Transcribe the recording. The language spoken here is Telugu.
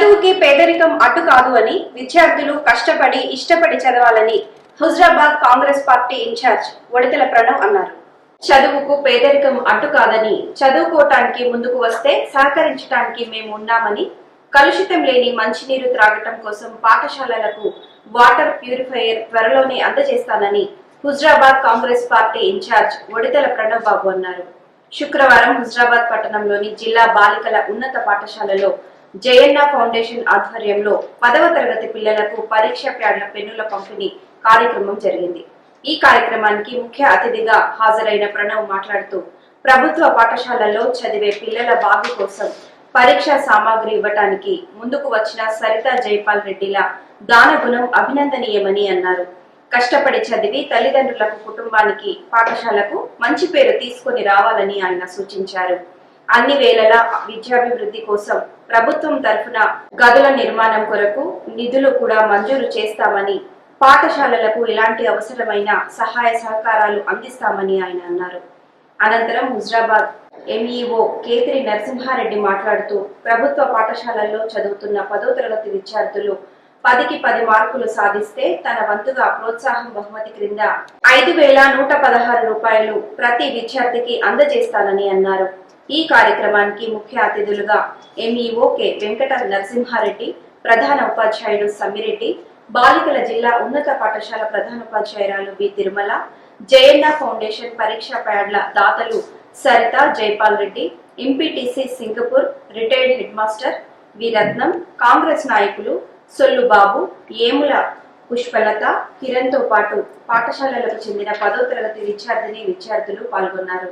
చదువుకి పేదరికం అడ్డు కాదు అని విద్యార్థులు కష్టపడి ఇష్టపడి చదవాలని Huzurabad Congress party in charge Oditela Pranav అన్నారు. చదువుకు పేదరికం అడ్డు కాదని చదువుకోవటానికి ముందుకు వస్తే సహకరించడానికి మేము ఉన్నామని కలుషితం లేని మంచినీరు త్రాగటం కోసం పాఠశాలలకు వాటర్ ప్యూరిఫైయర్ త్వరలోనే అందజేస్తానని Huzurabad Congress party in charge Oditela Pranav Babu అన్నారు. శుక్రవారం హుజరాబాద్ పట్టణంలోని జిల్లా బాలికల ఉన్నత పాఠశాలలో జయన్న ఫౌండేషన్ ఆధ్వర్యంలో పదవ తరగతి పిల్లలకు పరీక్ష ప్యాడ్ల పెన్నుల పంపిణీ కార్యక్రమం జరిగింది. ఈ కార్యక్రమానికి ముఖ్య అతిథిగా హాజరైన ప్రణవ్ మాట్లాడుతూ ప్రభుత్వ పాఠశాలల్లో చదివే పిల్లల బాగు కోసం పరీక్షా సామాగ్రి ఇవ్వటానికి ముందుకు వచ్చిన సరిత జైపాల్ రెడ్డిల దానగుణం అభినందనీయమని అన్నారు. కష్టపడి చదివి తల్లిదండ్రులకు కుటుంబానికి పాఠశాలకు మంచి పేరు తీసుకొని రావాలని ఆయన సూచించారు. అన్ని వేళల విద్యాభివృద్ధి కోసం ప్రభుత్వం తరఫున గదుల నిర్మాణం కొరకు నిధులు కూడా మంజూరు చేస్తామని పాఠశాలలకు ఎలాంటి అవసరమైన సహాయ సహకారాలు అందిస్తామని ఆయన అన్నారు. అనంతరం హుజరాబాద్ ఎంఈఓ కేతిరి నరసింహారెడ్డి మాట్లాడుతూ ప్రభుత్వ పాఠశాలల్లో చదువుతున్న పదో తరగతి విద్యార్థులు పదికి పది మార్కులు సాధిస్తే తన వంతుగా ప్రోత్సాహం బహుమతి క్రింద ఐదు వేల నూట పదహారు రూపాయలు ప్రతి విద్యార్థికి అందజేస్తానని అన్నారు. ఈ కార్యక్రమానికి ముఖ్య అతిథులుగా ఎంఈఓ కె వెంకట నరసింహారెడ్డి ప్రధాన ఉపాధ్యాయుడు సమ్మిరెడ్డి బాలికల జిల్లా ఉన్నత పాఠశాల ప్రధానోపాధ్యాయురాలు బి తిరుమల జయన్న ఫౌండేషన్ పరీక్షా ప్యాడ్ల దాతలు Saritha Jaipal Reddy MPTC Singapur retired head master V. Ratnam Congress నాయకులు సొల్లు బాబు ఏముల పుష్పలత కిరణ్తో పాటు పాఠశాలలకు చెందిన పదో తరగతి విద్యార్థిని విద్యార్థులు పాల్గొన్నారు.